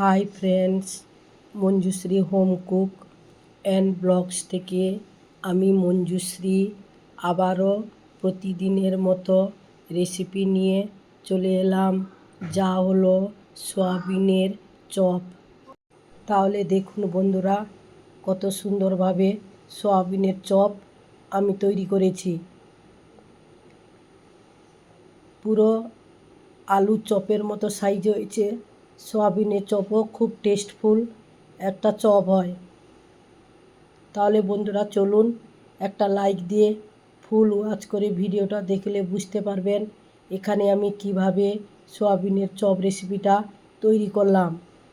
Hi friends, Manjushree home cook and blogs থেকে আমি মঞ্জুশ্রী আবারও প্রতিদিনের মতো রেসিপি নিয়ে চলে এলাম, যা হলো সোয়াবিনের চপ। তাহলে দেখুন বন্ধুরা, কত সুন্দরভাবে সোয়াবিনের চপ আমি তৈরি করেছি। পুরো আলু চপের মতো সাইজ হয়েছে। সোয়াবিনের চপও খুব টেস্টফুল একটা চপ হয়। তাহলে বন্ধুরা চলুন একটা লাইক দিয়ে ফুল ওয়াচ করে ভিডিওটা দেখলে বুঝতে পারবেন এখানে আমি কীভাবে সোয়াবিনের চপ রেসিপিটা তৈরি করলাম।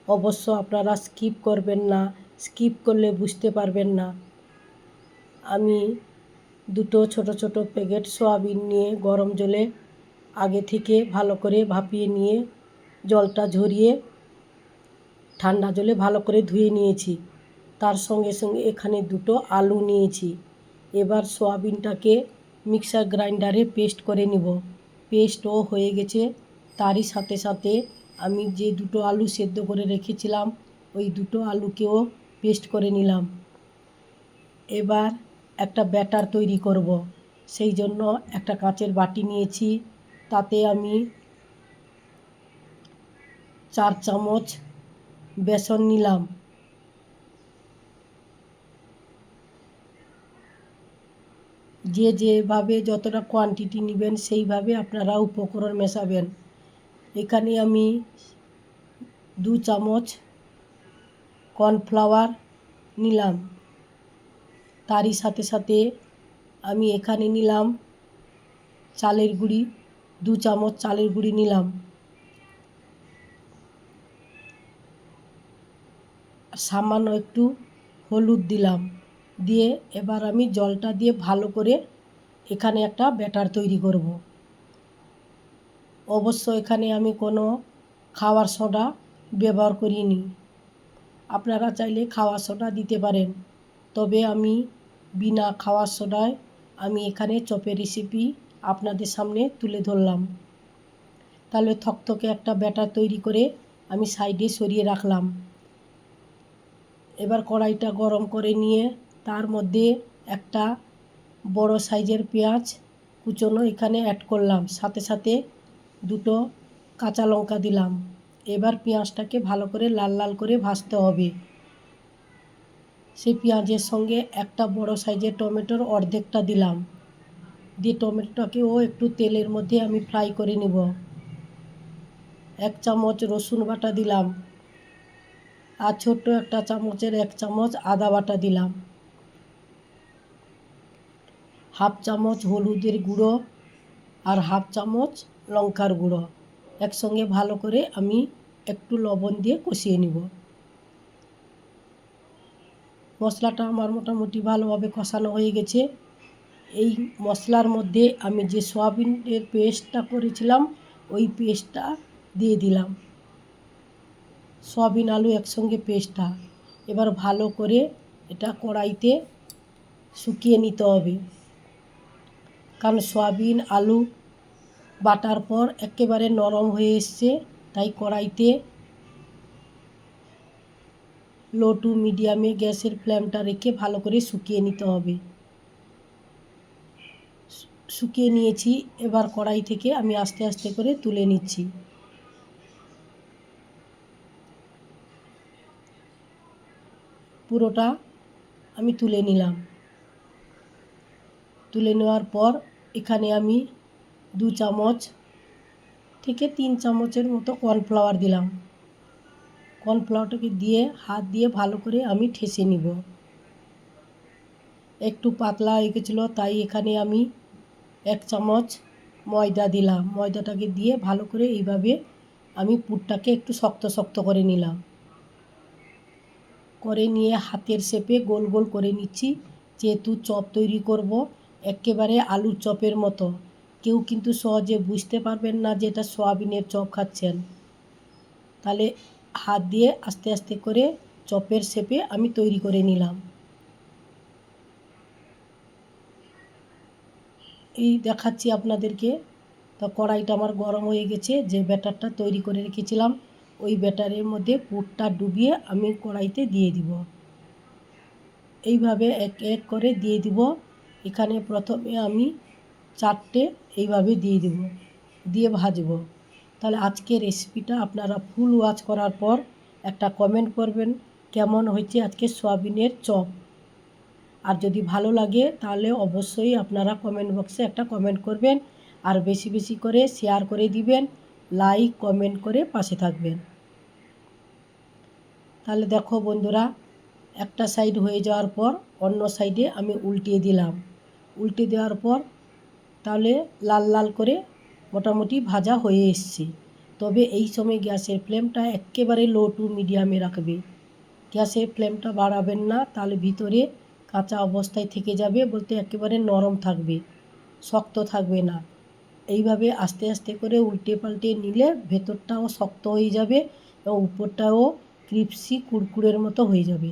অবশ্য আপনারা স্কিপ করবেন না স্কিপ করলে বুঝতে পারবেন না। আমি দুটো ছোট ছোট প্যাকেট সোয়াবিন নিয়ে গরম জলে আগে থেকে ভালো করে ভাপিয়ে নিয়ে জলটা ঝরিয়ে ঠান্ডা জলে ভালো করে ধুয়ে নিয়েছি। তার সঙ্গে সঙ্গে এখানে দুটো আলু নিয়েছি। এবার সোয়াবিনটাকে মিক্সার গ্রাইন্ডারে পেস্ট করে নিব। পেস্টও হয়ে গেছে। তারই সাথে সাথে আমি যে দুটো আলু সেদ্ধ করে রেখেছিলাম, ওই দুটো আলুকেও পেস্ট করে নিলাম। এবার একটা ব্যাটার তৈরি করব। সেই জন্য একটা কাঁচের বাটি নিয়েছি। তাতে আমি চার চামচ বেসন নিলাম। যে যেভাবে যতটা কোয়ান্টিটি নেবেন, সেইভাবে আপনারা উপকরণ মেশাবেন। এখানে আমি দু চামচ কর্নফ্লাওয়ার নিলাম। তারই সাথে সাথে আমি এখানে নিলাম চালের গুঁড়ি, দু চামচ চালের গুঁড়ি নিলাম। সামান্য একটু হলুদ দিলাম। দিয়ে এবার আমি জলটা দিয়ে ভালো করে এখানে একটা ব্যাটার তৈরি করব। অবশ্য এখানে আমি কোনো খাওয়ার সোডা ব্যবহার করিনি। আপনারা চাইলে খাওয়ার সোডা দিতে পারেন। তবে আমি বিনা খাওয়ার সোডায় আমি এখানে চপের রেসিপি আপনাদের সামনে তুলে ধরলাম। তাহলে থকথকে একটা ব্যাটার তৈরি করে আমি সাইডে সরিয়ে রাখলাম। এবার কড়াইটা গরম করে নিয়ে তার মধ্যে একটা বড় সাইজের পেঁয়াজ কুচোনো এখানে অ্যাড করলাম। সাথে সাথে দুটো কাঁচা লঙ্কা দিলাম। এবার পেঁয়াজটাকে ভালো করে লাল লাল করে ভাজতে হবে। সেই পেঁয়াজের সঙ্গে একটা বড় সাইজের টমেটোর অর্ধেকটা দিলাম। দিয়ে টমেটোটাকেও একটু তেলের মধ্যে আমি ফ্রাই করে নেব। এক চামচ রসুন বাটা দিলাম। আর ছোট্ট একটা চামচের এক চামচ আদা বাটা দিলাম। হাফ চামচ হলুদের গুঁড়ো আর হাফ চামচ লঙ্কার গুঁড়ো। একসঙ্গে ভালো করে আমি একটু লবণ দিয়ে কষিয়ে নিব। মশলাটা আমার মোটামুটি ভালোভাবে কষানো হয়ে গেছে। এই মশলার মধ্যে আমি যে সয়াবিনের পেস্টটা করেছিলাম, ওই পেস্টটা দিয়ে দিলাম। সয়াবিন আলু একসঙ্গে পেস্টটা। এবার ভালো করে এটা কড়াইতে শুকিয়ে নিতে হবে। কারণ সয়াবিন আলু বাটার পর একেবারে নরম হয়ে এসছে, তাই কড়াইতে লো টু মিডিয়ামে গ্যাসের ফ্লেমটা রেখে ভালো করে শুকিয়ে নিতে হবে। শুকিয়ে নিয়েছি, এবার কড়াই থেকে আমি আস্তে আস্তে করে তুলে নিচ্ছি। পুরোটা আমি তুলে নিলাম। তুলে নেওয়ার পর এখানে আমি দু চামচ থেকে তিন চামচের মতো কর্নফ্লাওয়ার দিলাম। কর্নফ্লাওয়ারটাকে দিয়ে, হাত দিয়ে ভালো করে আমি ঠেসে নিব। একটু পাতলা হয়ে গেছিল, তাই এখানে আমি এক চামচ ময়দা দিলাম। ময়দাটাকে দিয়ে ভালো করে এইভাবে আমি পুরটাকে একটু শক্ত শক্ত করে নিলাম। করে নিয়ে হাতের শেপে গোল গোল করে নিচ্ছি। যেহেতু চপ তৈরি করব, একেবারে আলুর চপের মতো। কেউ কিন্তু সহজে বুঝতে পারবেন না যে এটা সয়াবিনের চপ খাচ্ছেন। তাহলে হাত দিয়ে আস্তে আস্তে করে চপের শেপে আমি তৈরি করে নিলাম। এই দেখাচ্ছি আপনাদেরকে। তো কড়াইটা আমার গরম হয়ে গেছে, যে ব্যাটারটা তৈরি করে রেখেছিলাম। ওই ব্যাটারের মধ্যে পুরটা ডুবিয়ে আমি কড়াইতে দিয়ে দিব। এইভাবে এক এক করে দিয়ে দিব। এখানে প্রথমে আমি চারটে এইভাবে দিয়ে দিব, দিয়ে ভাজব। তাহলে আজকে রেসিপিটা আপনারা ফুল ওয়াচ করার পর একটা কমেন্ট করবেন, কেমন হয়েছে আজকে সয়াবিনের চপ? আর যদি ভালো লাগে তাহলে অবশ্যই আপনারা কমেন্ট বক্সে একটা কমেন্ট করবেন, আর বেশি বেশি করে শেয়ার করে দিবেন লাইক কমেন্ট করে পাশে থাকবেন। তাহলে দেখো বন্ধুরা, একটা সাইড হয়ে যাওয়ার পর অন্য সাইডে আমি উল্টিয়ে দিলাম। উল্টে দেওয়ার পর তাহলে লাল লাল করে মোটামুটি ভাজা হয়ে এসছে। তবে এই সময় গ্যাসের ফ্লেমটা একেবারে লো টু মিডিয়ামে রাখবে। গ্যাসের ফ্লেমটা বাড়াবেন না, তাহলে ভিতরে কাঁচা অবস্থায় থেকে যাবে বলতে একেবারে নরম থাকবে, শক্ত থাকবে না। এইভাবে আস্তে আস্তে করে উল্টে পাল্টে নিলে ভেতরটাও শক্ত হয়ে যাবে এবং উপরটাও ক্রিপসি কুড়কুড়ের মতো হয়ে যাবে।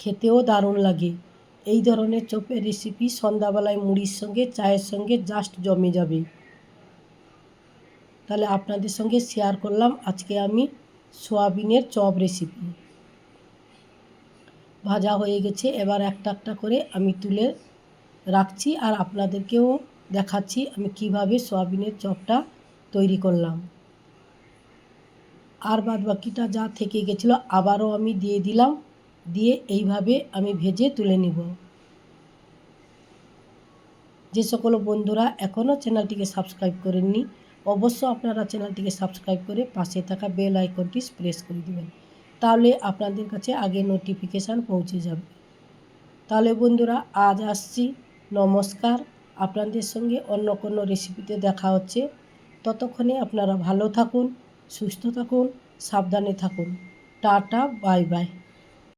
খেতেও দারুণ লাগে। এই ধরনের চপের রেসিপি সন্ধ্যাবেলায় মুড়ির সঙ্গে, চায়ের সঙ্গে জাস্ট জমে যাবে। তাহলে আপনাদের সঙ্গে শেয়ার করলাম আজকে আমি সোয়াবিনের চপ রেসিপি ভাজা হয়ে গেছে, এবার একটা একটা করে আমি তুলে রাখছি আর আপনাদেরকেও দেখাচ্ছি আমি কীভাবে সোয়াবিনের চপটা তৈরি করলাম। আর বাদ বাকিটা যা থেকে গেছিল আবারও আমি দিয়ে দিলাম, দিয়ে এইভাবে আমি ভেজে তুলে নিব। যে সকল বন্ধুরা এখনও চ্যানেলটিকে সাবস্ক্রাইব করেননি, অবশ্য আপনারা চ্যানেলটিকে সাবস্ক্রাইব করে পাশে থাকা বেল আইকনটি প্রেস করে দেবেন, তাহলে আপনাদের কাছে আগে নোটিফিকেশান পৌঁছে যাবে। তাহলে বন্ধুরা, আজ আসছি। নমস্কার। আপনাদের সঙ্গে অন্য কোনো রেসিপিতে দেখা হচ্ছে। ততক্ষণে আপনারা ভালো থাকুন। সুস্থ থাকুন সাবধানে থাকুন। Tata bye bye.